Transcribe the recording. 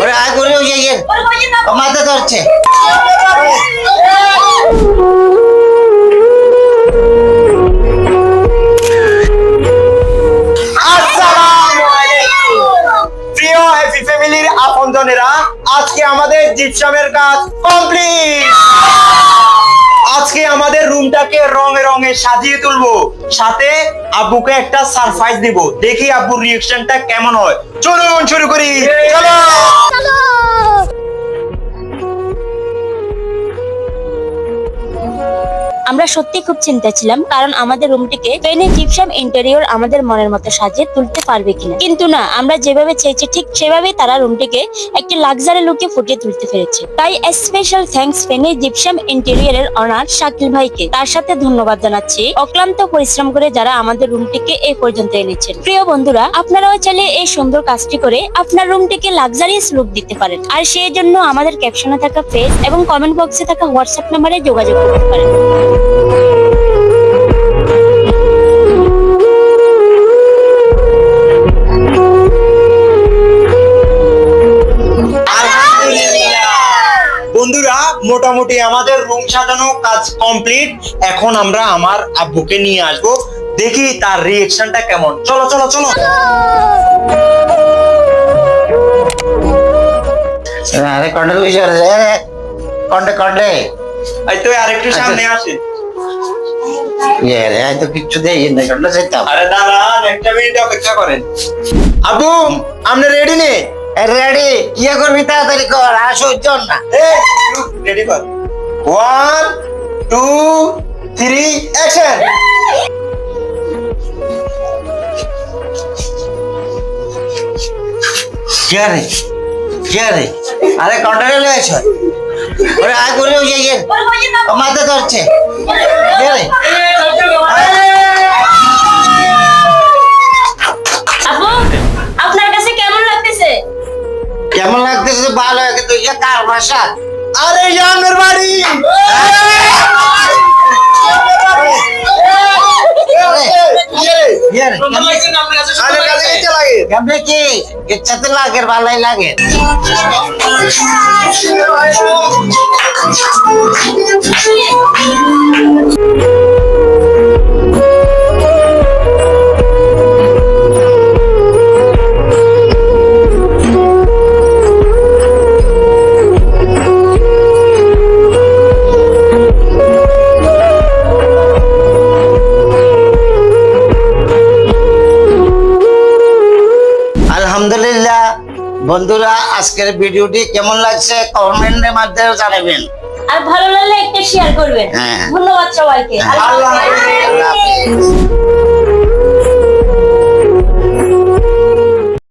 ওরে মাথা ধরছে। ফ্যামিলির আপনজনেরা আজকে আমাদের জিপসামের কাজ কমপ্লিট রুমটাকে রঙে রঙে সাজিয়ে তুলবো। সাথে আব্বুকে একটা সারপ্রাইজ দিব। দেখি আব্বুর রিয়েকশনটা কেমন হয়। চলুন শুরু করি। চলো! আমরা সত্যি খুব চিন্তা ছিলাম, কারণ আমাদের রুমটিকে ট্রেনে জিপসাম ইন্টেরিয়র আমাদের মনের মতো সাজিয়ে তুলতে পারবে কিনা। কিন্তু না, আমরা যেভাবে চেয়েছি, ঠিক সেভাবেই তারা রুমটিকে একটি লাক্সারি লুকে ফুটিয়ে তুলতে পেরেছে। তাই স্পেশাল থ্যাঙ্কস ফেনে জিপসাম ইন্টেরিয়রের অনার শাকিল ভাইকে। তার সাথে ধন্যবাদ জানাচ্ছি অক্লান্ত পরিশ্রম করে যারা আমাদের রুমটিকে এই পর্যন্ত এনেছেন। প্রিয় বন্ধুরা, আপনারাও চাইলে এই সুন্দর কাজটি করে আপনার রুমটিকে লাক্সারিয়াস লুক দিতে পারেন। আর সেই জন্য আমাদের ক্যাপশনে থাকা পেজ এবং কমেন্ট বক্সে থাকা হোয়াটসঅ্যাপ নাম্বারে যোগাযোগ করতে পারেন। বন্ধুরা মোটামুটি আমাদের রুম সাজানো কাজ কমপ্লিট এখন আমরা আমার আব্বুকে নিয়ে আসব। দেখি তার রিয়েকশনটা কেমন। চলো চলো চলো। আরে কন্টে কন্টে কন্টে তো আরেকটু সামনে আসে। ইয়ে রে তো কিচ্ছু দেই না আরে দাঁড়ান একটা মিনিট অপেক্ষা করেন। আব্বু আপনি রেডি নে? রেডি ইয়ে করবি তাড়াতাড়ি কর আর সহ্য না। রেডি কর। ওয়ান টু থ্রি অ্যাকশন কে রে? কে রে? আরে কন্টে লুইছে ওরে আয় করে ওই যে ও মাথা ধরছে কে রে আপু আপনার কাছে কেমন লাগতেছে কেমন লাগতেছে ভালো কিন্তু ইয়ে কার ভাষা আরে ইয়ামের বাড়ি ইয়ে রে আরে কাছে গেছে লাগে কেমনে কি ইচ্ছাতে লাগে ভালোই লাগে বন্ধুরা আজকের ভিডিওটি কেমন লাগছে কমেন্টের মাধ্যমে জানাবেন আর ভালো লাগলে একটা শেয়ার করবেন হ্যাঁ। ধন্যবাদ সবাইকে আল্লাহ হাফেজ।